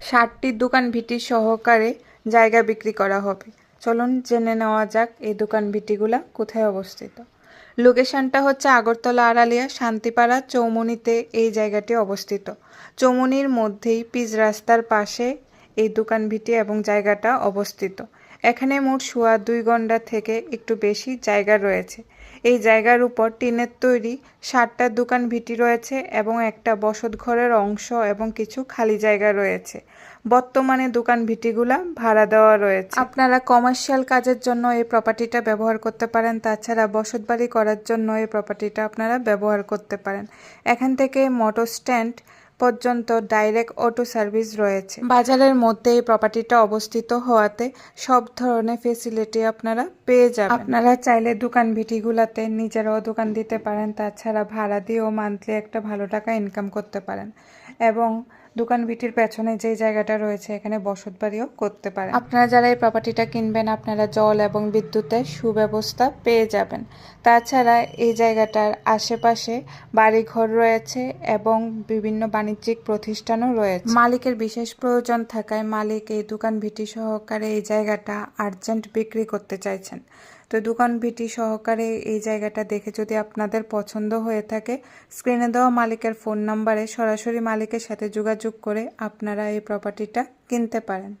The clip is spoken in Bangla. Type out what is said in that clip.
ষাটটি দোকান ভিটি সহকারে জায়গা বিক্রি করা হবে। চলুন জেনে নেওয়া যাক এই দোকান ভিটিগুলা কোথায় অবস্থিত। লোকেশনটা হচ্ছে আগরতলা আড়ালিয়া শান্তিপাড়া চৌমুনিতে এই জায়গাটি অবস্থিত। চৌমুনির মধ্যেই পিচ রাস্তার পাশে এই দোকান ভিটি এবং জায়গাটা অবস্থিত। এখানে মোট সোয়া দুই ঘণ্টা থেকে একটু বেশি জায়গা রয়েছে। এই জায়গার উপর টিনের তৈরি ষাটটা দোকান ভিটি রয়েছে এবং একটা বসত ঘরের অংশ এবং কিছু খালি জায়গা রয়েছে। বর্তমানে দোকান ভিটিগুলা ভাড়া দেওয়া রয়েছে। আপনারা কমার্শিয়াল কাজের জন্য এই প্রপার্টিটা ব্যবহার করতে পারেন, তাছাড়া বসতবাড়ি করার জন্য এই প্রপার্টিটা আপনারা ব্যবহার করতে পারেন। এখান থেকে মোটর স্ট্যান্ড পর্যন্ত ডাইরেক্ট অটো সার্ভিস রয়েছে। বাজারের মধ্যে এই প্রপার্টিটা অবস্থিত হওয়াতে সব ধরনের ফেসিলিটি আপনারা পেয়ে যাবেন। আপনারা চাইলে দোকান ভিটিগুলাতে নিজেরাও দোকান দিতে পারেন তাছাড়া ভাড়া দিয়েও মান্থলি একটা ভালো টাকা ইনকাম করতে পারেন। এবং দোকান ভিটির পেছনে যে জায়গাটা রয়েছে এখানে বসত বাড়িও করতে পারেন। আপনারা যারা এই প্রপার্টিটা কিনবেন আপনারা জল এবং বিদ্যুতের সুব্যবস্থা পেয়ে যাবেন। তাছাড়া এই জায়গাটার আশেপাশে বাড়িঘর রয়েছে এবং বিভিন্ন বাণিজ্যিক প্রতিষ্ঠানও রয়েছে। মালিকের বিশেষ প্রয়োজন থাকায় মালিক এই দোকান ভিটি সহকারে এই জায়গাটা আর্জেন্ট বিক্রি করতে চাইছেন। তো দোকান ভিটি সহকারে এই জায়গাটা দেখে যদি আপনাদের পছন্দ হয়ে থাকে স্ক্রিনে দেওয়া মালিকের ফোন নাম্বারে সরাসরি মালিকের সাথে যোগাযোগ করে আপনারা এই প্রপার্টিটা কিনতে পারেন।